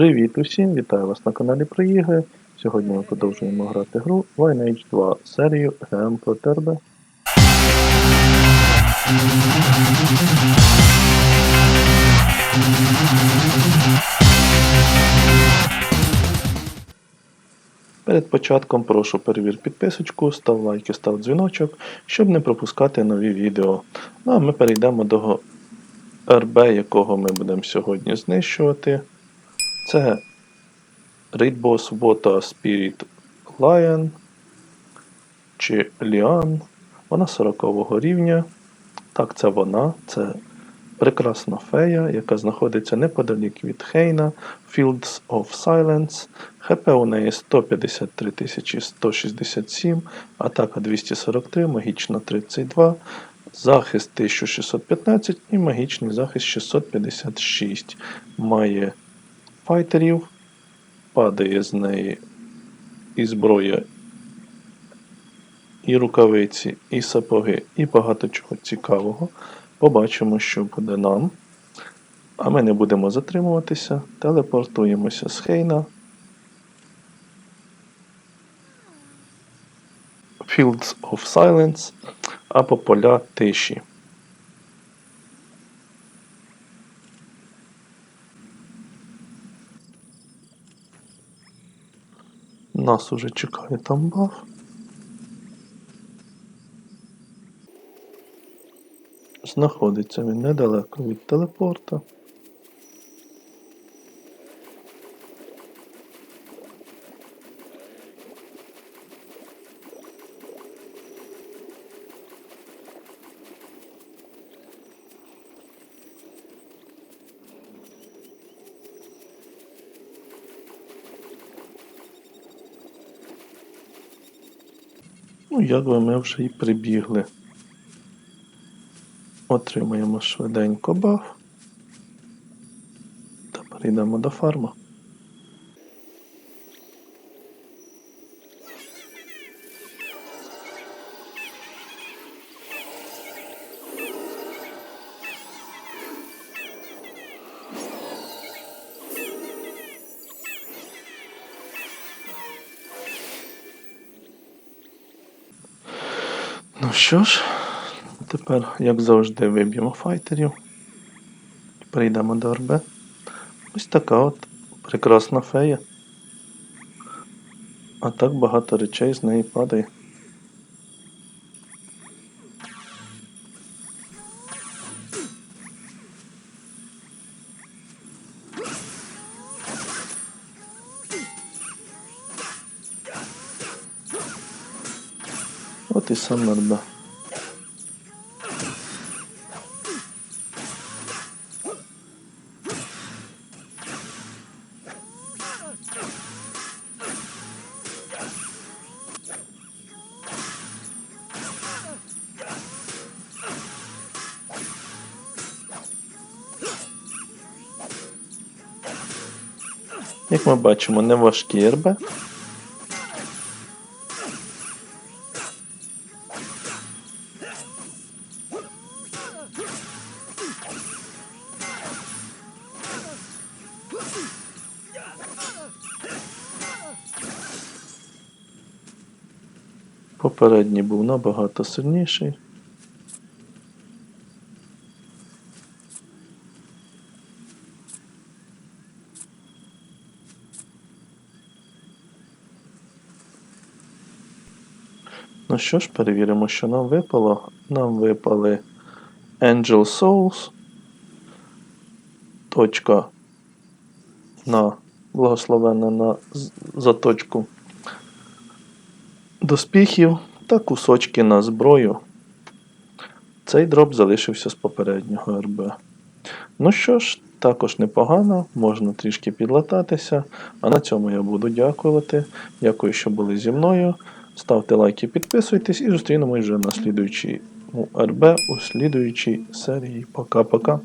Привіт усім! Вітаю вас на каналі про ігри. Сьогодні ми продовжуємо грати гру Lineage 2 серію ГМ проти РБ. Перед початком прошу перевір підписочку, став лайк і став дзвіночок, щоб не пропускати нові відео. Ну а ми перейдемо до РБ, якого ми будемо сьогодні знищувати. Це Raid Boss Вота Spirit Lion чи Lian. Вона 40 рівня. Так, це вона. Це прекрасна фея, яка знаходиться неподалік від Хейна, Fields of Silence. ХП у неї 153 167, атака 243, магічна 32, захист 1615 і магічний захист 656. Має файтерів, падає з неї і зброя, і рукавиці, і сапоги, і багато чого цікавого. Побачимо, що буде нам. А ми не будемо затримуватися. Телепортуємося з Хейна. Fields of Silence або поля тиші. Нас уже чекає там баф. Знаходиться він недалеко від телепорта. Ну, як ми вже і прибігли. Отримаємо швиденько баф. Та перейдемо до фарма. Що ж, тепер, як завжди, виб'ємо файтерів. Прийдемо до РБ. Ось така от прекрасна фея. А так багато речей з неї падає. РБ. Як ми бачимо, не важкі РБ. Попередній був набагато сильніший. Ну що ж, перевіримо, що нам випало. Нам випали Angel Souls. Точка на благословенна на заточку доспіхів та кусочки на зброю. Цей дроп залишився з попереднього РБ. Ну що ж, також непогано, можна трішки підлататися. А на цьому я буду дякувати. Дякую, що були зі мною. Ставте лайки, підписуйтесь і зустрінемось вже на слідуючій РБ у слідуючій серії. Пока-пока.